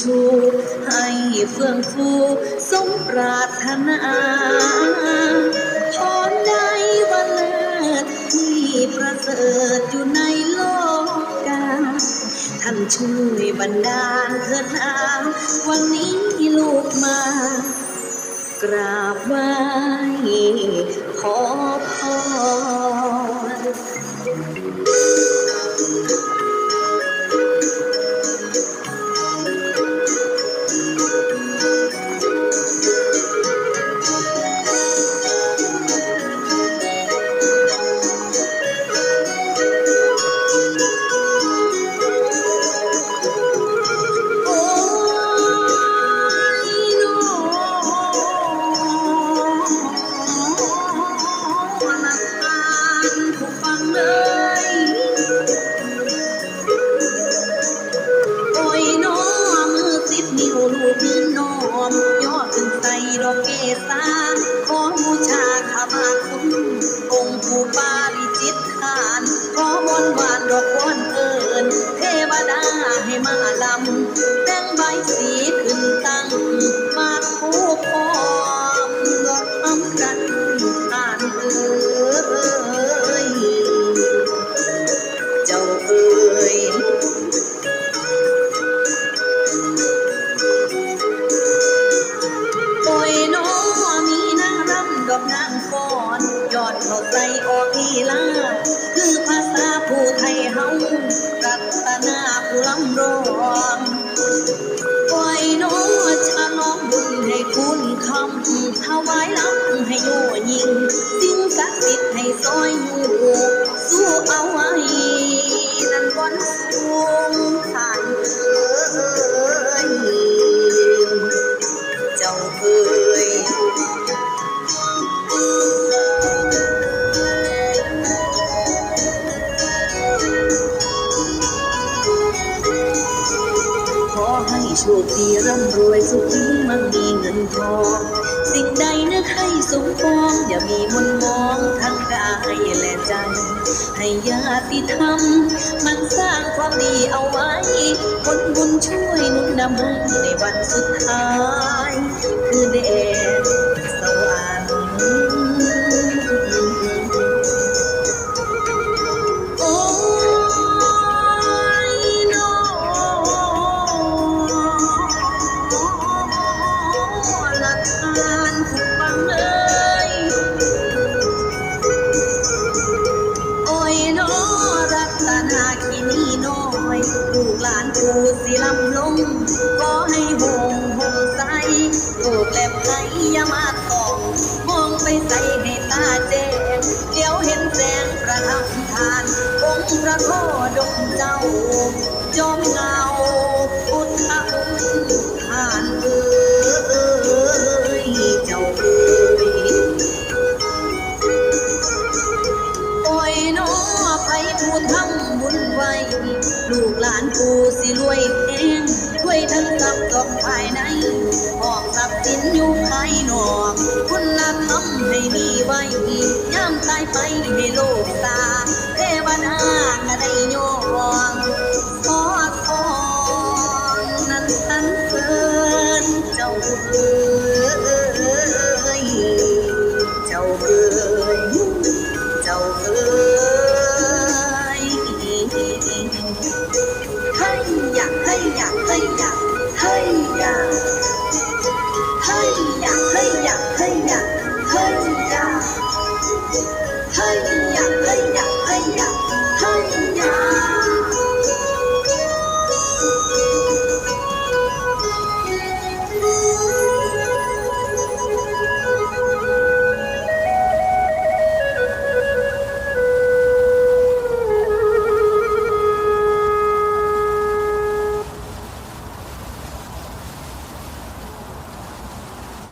ชู ให้เฟื่องฟูสมปรารถนาพรใดวันเลิศที่ประเสริฐอยู่ในโลกาท่านช่วยบันดาลเถิดนาวันนี้ลูกมากราบไหว้ขอพร โอ้ยน้อมือสิบนิ้วลูกยืนน้อมย่อขึ้นใส่ดอกเกสา อกนางฟ้อนยอดเขาใจออกลีลาคือภาษาผู้ไทยเฮารัตนาผู้ลำรองปล่อยน้องชะน้องบุญให้คุณคำถวายลำให้โยยิงสิ่งศักดิ์สิทธิ์ให้ซอยอยู่ โชคดีร่ำรวยสุขีมั่งมีเงินทอง สิ่งใดนึกให้สมปองอย่ามีมนมองทั้งกายและใจ ให้ญาติธรรม มันสร้างความดีเอาไว้ คนบุญช่วยนุนนำให้ในวันสุดท้าย คือเด อย่ามาตองมองไปใส่ให้ตาแจ้งเดี๋ยวเห็นแสงประทับทานองค์พระโคดมเจ้า จอมเงาพุทธคุณทานเอ้ยเจ้าเอ้ยโอ้ยน้อไผผู้ทำบุญไว้ ลูกหลานกูสิรวยเองช่วยทั้งทรัพย์กับภา ไว้ย่ำตายไปในโลกตาเทวดาก็ได้ยงขอทองนั้นสันเสริญเจ้าเอ๋ยเจ้าเอ๋ยเจ้าเอ๋ย